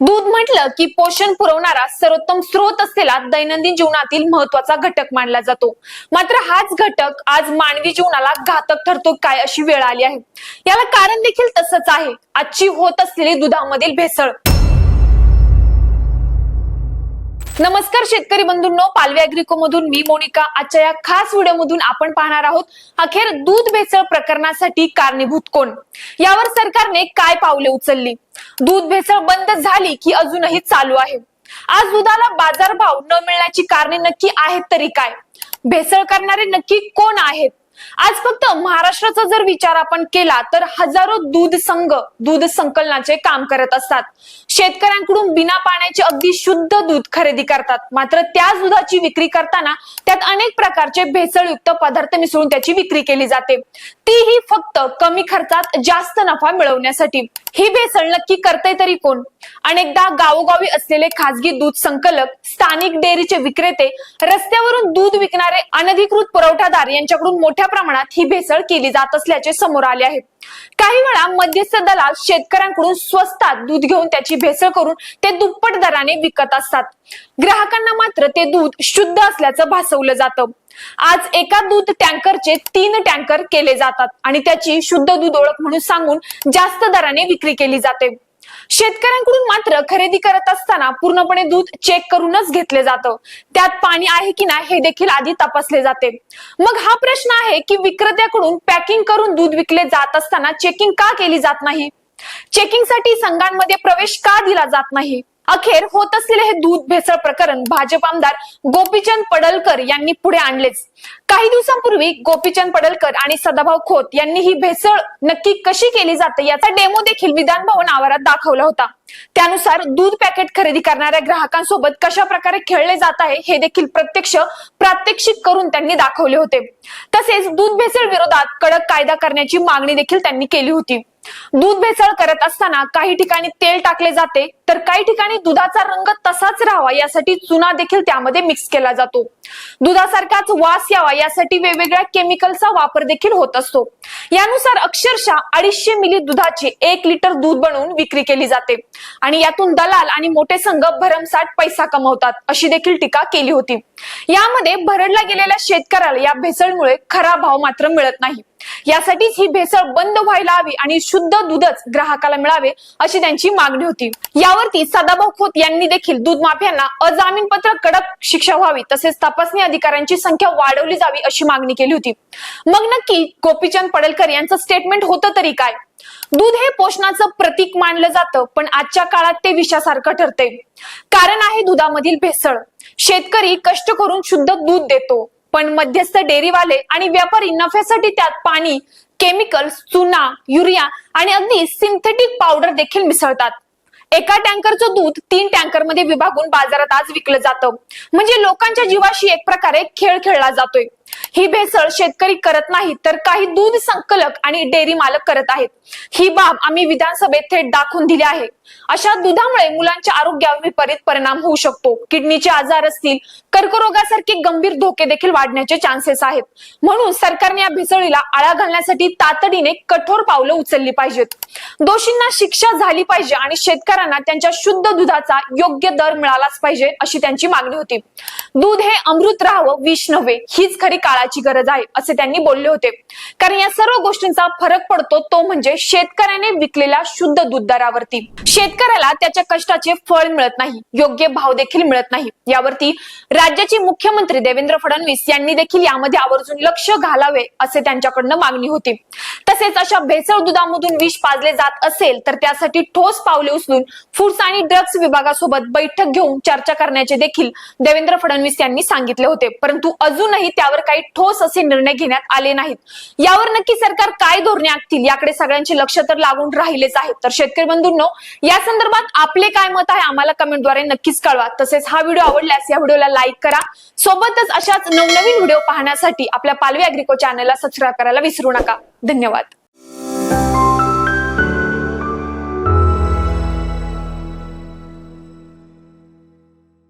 दूध म्हटलं की पोषण पुरवणारा सर्वोत्तम स्रोत असलेला दैनंदिन जीवनातील महत्त्वाचा घटक मानला जातो. मात्र हाच घटक आज मानवी जीवनाला घातक ठरतो काय अशी वेळ आली आहे? याला कारण देखील तसंच आहे. आजची होत असलेली दुधामधील भेसळ. नमस्कार शेतकरी बंधूंनो पालवे अॅग्रिको मधून मी मोनिका. आजच्या या खास व्हिडिओमधून आपण पाहणार आहोत अखेर दूध भेसळ प्रकरणासाठी कारणीभूत कोण? यावर सरकारने काय पावले उचलली? दूध भेसळ बंद झाली की अजूनही चालू आहे. आज दुधाला बाजारभाव न मिळण्याची कारणे नक्की आहेत तरी काय? भेसळ करणारे नक्की कोण आहेत? आज फक्त महाराष्ट्राचा जर विचार आपण केला तर हजारो दूध संघ दूध संकलनाचे काम करत असतात. शेतकऱ्यांकडून बिना पाण्याचे अगदी शुद्ध दूध खरेदी करतात. मात्र त्या दुधाची विक्री करताना त्यात अनेक प्रकारचे भेसळयुक्त पदार्थ मिसळून त्याची विक्री केली जाते. तीही फक्त कमी खर्चात जास्त नफा मिळवण्यासाठी. ही भेसळ नक्की करते तरी कोण? अनेकदा गावोगावी असलेले खासगी दूध संकलक स्थानिक डेअरीचे विक्रेते रस्त्यावरून दूध विकणारे अनधिकृत पुरवठादार यांच्याकडून मोठ्या प्रमाणात ही भेसळ केली जात असल्याचे समोर आले आहे. काही वेळा मध्यस्थ दलाल शेतकऱ्यांकडून स्वस्तात दूध घेऊन त्याची भेसळ करून ते दुप्पट दराने विकत असतात. ग्राहकांना मात्र ते दूध शुद्ध असल्याचं भासवलं जातं. आज एका दूध टँकरचे तीन टँकर केले जातात आणि त्याची शुद्ध दूध ओळख म्हणून सांगून जास्त दराने विक्री केली जाते. शेतकऱ्यांकडून मात्र खरेदी करत असताना पूर्णपणे दूध चेक करूनच घेतले जातं. त्यात पाणी आहे की नाही हे देखील आधी तपासले जाते. मग हा प्रश्न आहे की विक्रेत्याकडून पॅकिंग करून दूध विकले जात असताना चेकिंग का केली जात नाही? चेकिंगसाठी संघांमध्ये प्रवेश का दिला जात नाही? अखेर होत असलेले हे दूध भेसळ प्रकरण भाजप आमदार गोपीचंद पडलकर यांनी पुढे आणलेच. काही दिवसांपूर्वी गोपीचंद पडलकर आणि सदाभाऊ खोत यांनी ही भेसळ नक्की कशी केली जाते याचा डेमो देखील विधान भवन आवारात दाखवला होता. त्यानुसार दूध पॅकेट खरेदी करणाऱ्या ग्राहकांसोबत कशा प्रकारे खेळले जात आहे हे देखील प्रत्यक्ष प्रात्यक्षिक करून त्यांनी दाखवले होते. तसेच दूध भेसळ विरोधात कडक कायदा करण्याची मागणी देखील त्यांनी केली होती. दूध भेसळ करत असताना काही ठिकाणी तेल टाकले जाते तर काही ठिकाणी दुधाचा रंग तसाच राहावा यासाठी चुना देखील त्यामध्ये मिक्स केला जातो. दुधासारखाच वास यावा यासाठी वेगवेगळ्या केमिकलचा वापर देखील होत असतो. यानुसार अक्षरशः अडीचशे मिली दुधाची एक लिटर दूध बनवून विक्री केली जाते आणि यातून दलाल आणि मोठे संघ भरमसाठ पैसा कमवतात अशी देखील टीका केली होती. यामध्ये भरडला गेलेल्या शेतकऱ्याला या भेसळमुळे खरा भाव मात्र मिळत नाही. यासाठीच ही भेसळ बंद व्हायला हवी आणि शुद्ध दूधच ग्राहकाला मिळावे अशी त्यांची मागणी होती. यावरती सदाभाऊ खोत यांनी देखील दूध माफियांना अजामीनपत्र कडक शिक्षा व्हावी तसेच तपासणी अधिकाऱ्यांची संख्या वाढवली जावी अशी मागणी केली होती. मग नक्की गोपीचंद पडलकर यांचं स्टेटमेंट होतं तरी काय? दूध हे पोषणाचं प्रतीक मानलं जातं पण आजच्या काळात ते विषासारखं ठरते कारण आहे दुधामधील भेसळ. शेतकरी कष्ट करून शुद्ध दूध देतो. पण मध्यस्थ डेअरीवाले आणि व्यापारी नफ्यासाठी त्यात पाणी केमिकल्स चुना युरिया आणि अगदी सिंथेटिक पावडर देखील मिसळतात. एका टँकरचं दूध तीन टँकरमध्ये विभागून बाजारात आज विकलं जातं. म्हणजे लोकांच्या जीवाशी एक प्रकारे खेळ खेळला जातोय. ही भेसळ शेतकरी करत नाही तर काही दूध संकलक आणि डेअरी मालक करत आहेत. ही बाब आम्ही विधानसभेत थेट दाखवून दिली आहे. अशा दुधामुळे मुलांच्या आरोग्यावर विपरीत परिणाम होऊ शकतो. किडनीचे आजार असतील कर्करोगासारखे गंभीर धोके देखील वाढण्याचे चान्सेस आहेत. म्हणून सरकारने या भेसळीला आळा घालण्यासाठी तातडीने कठोर पावलं उचलली पाहिजेत. दोषींना शिक्षा झाली पाहिजे आणि शेतकऱ्यांना त्यांच्या शुद्ध दुधाचा योग्य दर मिळालाच पाहिजे अशी त्यांची मागणी होती. दूध हे अमृत राहावं विष नव्हे हीच खरी काळाची गरज आहे असे त्यांनी बोलले होते. कारण या सर्व गोष्टींचा फरक पडतो तो म्हणजे शेतकऱ्याने विकलेल्या शुद्ध दूध दरावरती शेतकऱ्याला त्याच्या कष्टाचे फळ मिळत नाही योग्य भाव देखील मिळत नाही. यावरती राज्याचे मुख्यमंत्री देवेंद्र फडणवीस यांनी देखील यामध्ये आवर्जून लक्ष घालावे असे त्यांच्याकडनं मागणी होती. तसेच अशा भेसळ दुधामधून विष पाजले जात असेल तर त्यासाठी ठोस पावले उचलून फूड्स आणि ड्रग्ज विभागासोबत बैठक घेऊन चर्चा करण्याचे देखील देवेंद्र फडणवीस यांनी सांगितले होते. परंतु अजूनही त्यावर काही ठोस असे निर्णय घेण्यात आले नाहीत. यावर नक्की सरकार काय धोरणे आखतील? याकडे सगळ्यांचे लक्ष तर लागून राहिलेच आहे. तर शेतकरी बंधूंनो या संदर्भात आपले काय मत आहे आम्हाला कमेंटद्वारे नक्कीच कळवा. तसेच हा व्हिडिओ आवडल्यास या व्हिडिओला लाईक करा. सोबतच अशाच नवनवीन व्हिडिओ पाहण्यासाठी आपल्या पालवी अॅग्रिको चॅनलला सबस्क्राईब करायला विसरू नका. धन्यवाद.